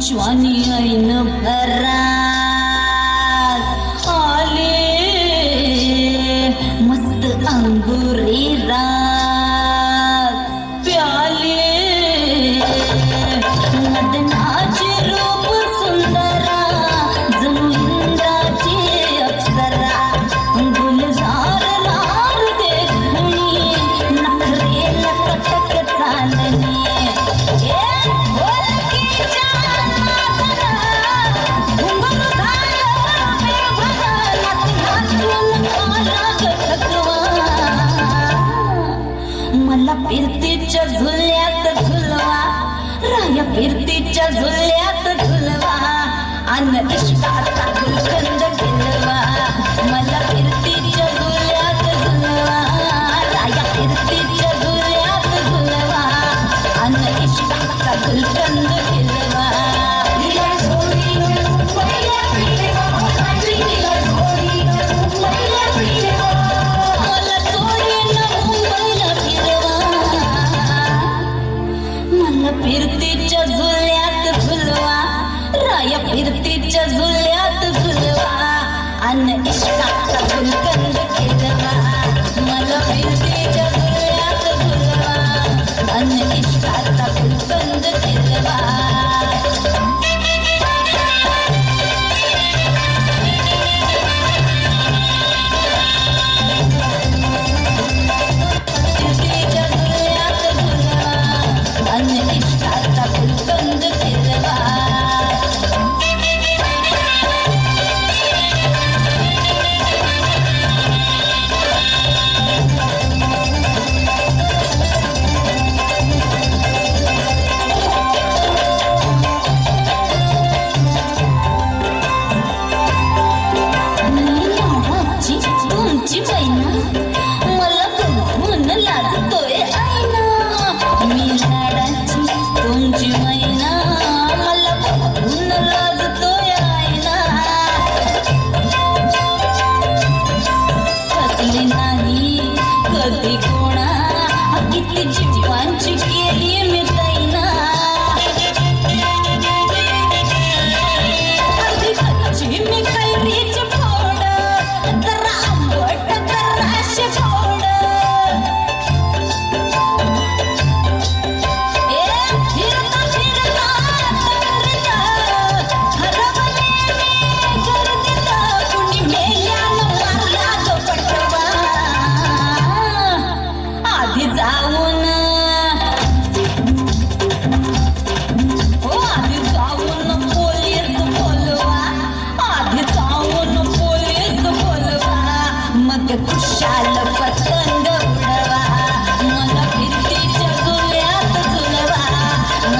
جواني عينك कीर्तीच्या झुल्यात झुलवा. अन इष्टाचा प्रीतीच्या झुल्यात झुलवा इष्टाचा गुलकंद केलवा. मला प्रीतीच्या झुल्यात झुलवा अन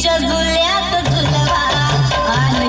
तुमच्या झुल्यात झुलवा आणि